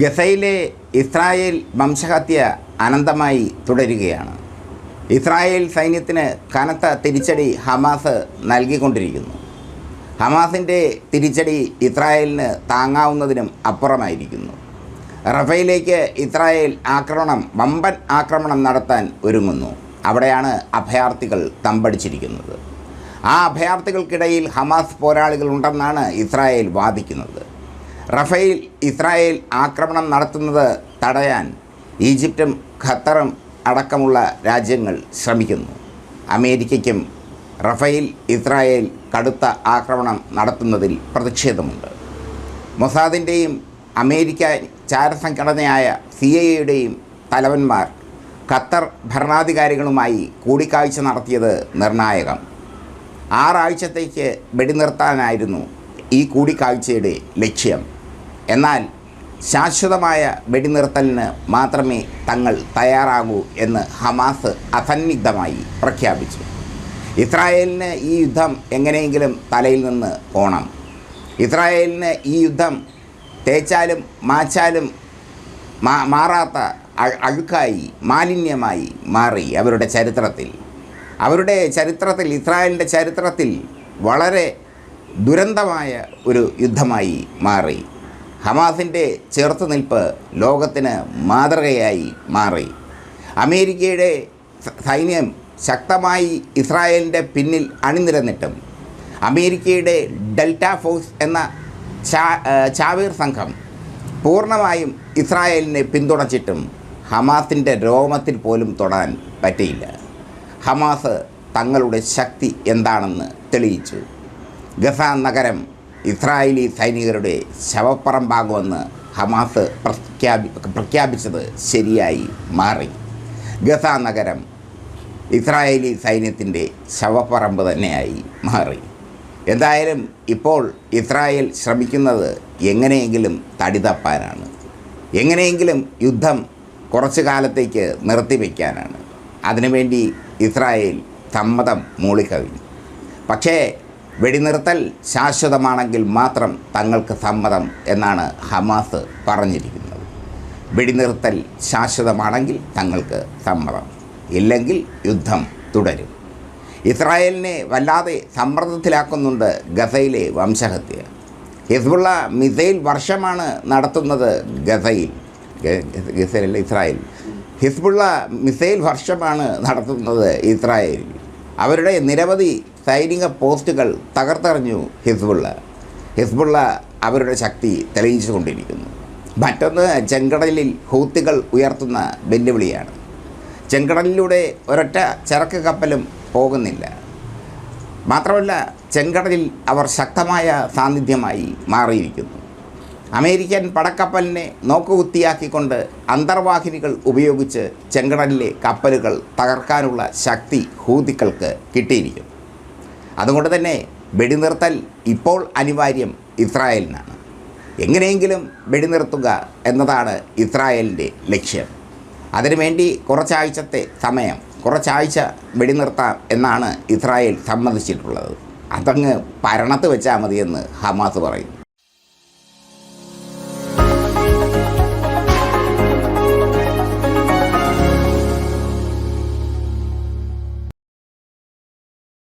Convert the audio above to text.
ഗസയിലെ ഇസ്രായേൽ വംശഹത്യ അനന്തമായി തുടരുകയാണ്. ഇസ്രായേൽ സൈന്യത്തിന് കനത്ത തിരിച്ചടി ഹമാസ് നൽകിക്കൊണ്ടിരിക്കുന്നു. ഹമാസിന്റെ തിരിച്ചടി ഇസ്രായേലിന് താങ്ങാവുന്നതിനും അപ്പുറമായിരിക്കുന്നു. റഫയിലേക്ക് ഇസ്രായേൽ ആക്രമണം വമ്പൻ ആക്രമണം നടത്താൻ ഒരുങ്ങുന്നു. അവിടെയാണ് അഭയാർത്ഥികൾ തമ്പടിച്ചിരിക്കുന്നത്. ആ അഭയാർത്ഥികൾക്കിടയിൽ ഹമാസ് പോരാളികളുണ്ടെന്നാണ് ഇസ്രായേൽ വാദിക്കുന്നത്. റഫേൽ ഇസ്രായേൽ ആക്രമണം നടത്തുന്നത് തടയാൻ ഈജിപ്തും ഖത്തറും അടക്കമുള്ള രാജ്യങ്ങൾ ശ്രമിക്കുന്നു. അമേരിക്കയ്ക്കും റഫേൽ ഇസ്രായേൽ കടുത്ത ആക്രമണം നടത്തുന്നതിൽ പ്രതിഷേധമുണ്ട്. മൊസാദിന്റെയും അമേരിക്ക ചാരസംഘടനയായ സി ഐ എയുടെയും തലവന്മാർ ഖത്തർ ഭരണാധികാരികളുമായി കൂടിക്കാഴ്ച നടത്തിയത് നിർണായകം. ആറാഴ്ചത്തേക്ക് വെടിനിർത്താനായിരുന്നു ഈ കൂടിക്കാഴ്ചയുടെ ലക്ഷ്യം. എന്നാൽ ശാശ്വതമായ വെടിനിർത്തലിന് മാത്രമേ തങ്ങൾ തയ്യാറാകൂ എന്ന് ഹമാസ് അസന്നിഗ്ധമായി പ്രഖ്യാപിച്ചു. ഇസ്രായേലിന് ഈ യുദ്ധം എങ്ങനെയെങ്കിലും തലയിൽ നിന്ന് പോണം. ഇസ്രായേലിന് ഈ യുദ്ധം തേച്ചാലും മാച്ചാലും മാ മാറാത്ത അഴുക്കായി മാലിന്യമായി മാറി അവരുടെ ചരിത്രത്തിൽ. അവരുടെ ചരിത്രത്തിൽ ഇസ്രായേലിന്റെ ചരിത്രത്തിൽ വളരെ ദുരന്തമായ ഒരു യുദ്ധമായി മാറി. ഹമാസിന്റെ ചെറുത്തുനിൽപ്പ് ലോകത്തിന് മാതൃകയായി മാറി. അമേരിക്കയുടെ സൈന്യം ശക്തമായി ഇസ്രായേലിന്റെ പിന്നിൽ അണിനിരന്നിട്ടും അമേരിക്കയുടെ ഡെൽറ്റ ഫോഴ്സ് എന്ന ചാവീർ സംഘം പൂർണമായും ഇസ്രായേലിനെ പിന്തുണച്ചിട്ടും ഹമാസിന്റെ രോമത്തിൽ പോലും തൊടാൻ പറ്റിയില്ല. ഹമാസ് തങ്ങളുടെ ശക്തി എന്താണെന്ന് തെളിയിച്ചു. ഗസ നഗരം ഇസ്രായേലി സൈനികരുടെ ശവപ്പറമ്പാകുമെന്ന് ഹമാസ് പ്രഖ്യാപി പ്രഖ്യാപിച്ചത് ശരിയായി മാറി. ഗസ നഗരം ഇസ്രായേലി സൈന്യത്തിന്റെ ശവപ്പറമ്പ് തന്നെയായി മാറി. എന്തായാലും ഇപ്പോൾ ഇസ്രായേൽ ശ്രമിക്കുന്നത് എങ്ങനെയെങ്കിലും തടി തപ്പാനാണ് എങ്ങനെയെങ്കിലും യുദ്ധം കുറച്ചു കാലത്തേക്ക് നിർത്തിവെക്കാനാണ്. അതിനുവേണ്ടി ഇസ്രായേൽ സമ്മതം മൂളിക്കവിഞ്ഞു പക്ഷേ വെടിനിർത്തൽ ശാശ്വതമാണെങ്കിൽ മാത്രം തങ്ങൾക്ക് സമ്മതം എന്നാണ് ഹമാസ് പറഞ്ഞിരിക്കുന്നത്. വെടിനിർത്തൽ ശാശ്വതമാണെങ്കിൽ തങ്ങൾക്ക് സമ്മതം. ഇല്ലെങ്കിൽ യുദ്ധം തുടരും. ഇസ്രായേലിനെ വല്ലാതെ സമ്മർദ്ദത്തിലാക്കുന്നുണ്ട് ഗസയിലെ വംശഹത്യ. ഹിസ്ബുള്ള മിസൈൽ വർഷമാണ് നടത്തുന്നത് ഗസയിൽ. ഗസയിലല്ല ഇസ്രായേൽ. ഹിസ്ബുള്ള മിസൈൽ വർഷമാണ് നടത്തുന്നത് ഇസ്രായേലിൽ. അവരുടെ നിരവധി സൈനിക പോസ്റ്റുകൾ തകർത്തെറിഞ്ഞു ഹിസ്ബുള്ള. ഹിസ്ബുള്ള അവരുടെ ശക്തി തെളിയിച്ചുകൊണ്ടിരിക്കുന്നു. മറ്റൊന്ന് ചെങ്കടലിൽ ഹൂത്തികൾ ഉയർത്തുന്ന വെല്ലുവിളിയാണ്. ചെങ്കടലിലൂടെ ഒരൊറ്റ ചരക്ക് കപ്പലും പോകുന്നില്ല. മാത്രമല്ല ചെങ്കടലിൽ അവർ ശക്തമായ സാന്നിധ്യമായി മാറിയിരിക്കുന്നു. അമേരിക്കൻ പടക്കപ്പലിനെ നോക്കുകുത്തിയാക്കിക്കൊണ്ട് അന്തർവാഹിനികൾ ഉപയോഗിച്ച് ചെങ്കടലിലെ കപ്പലുകൾ തകർക്കാനുള്ള ശക്തി ഹൂതിക്കൾക്ക് കിട്ടിയിരിക്കുന്നു. അതുകൊണ്ട് തന്നെ വെടിനിർത്തൽ ഇപ്പോൾ അനിവാര്യം ഇസ്രായേലിനാണ്. എങ്ങനെയെങ്കിലും വെടിനിർത്തുക എന്നതാണ് ഇസ്രായേലിന്റെ ലക്ഷ്യം. അതിനുവേണ്ടി കുറച്ചാഴ്ചത്തെ സമയം കുറച്ചാഴ്ച വെടിനിർത്താം എന്നാണ് ഇസ്രായേൽ സമ്മതിച്ചിട്ടുള്ളത്. അതങ്ങ് പരണത്ത് വെച്ചാൽ മതിയെന്ന് ഹമാസ് പറയുന്നു.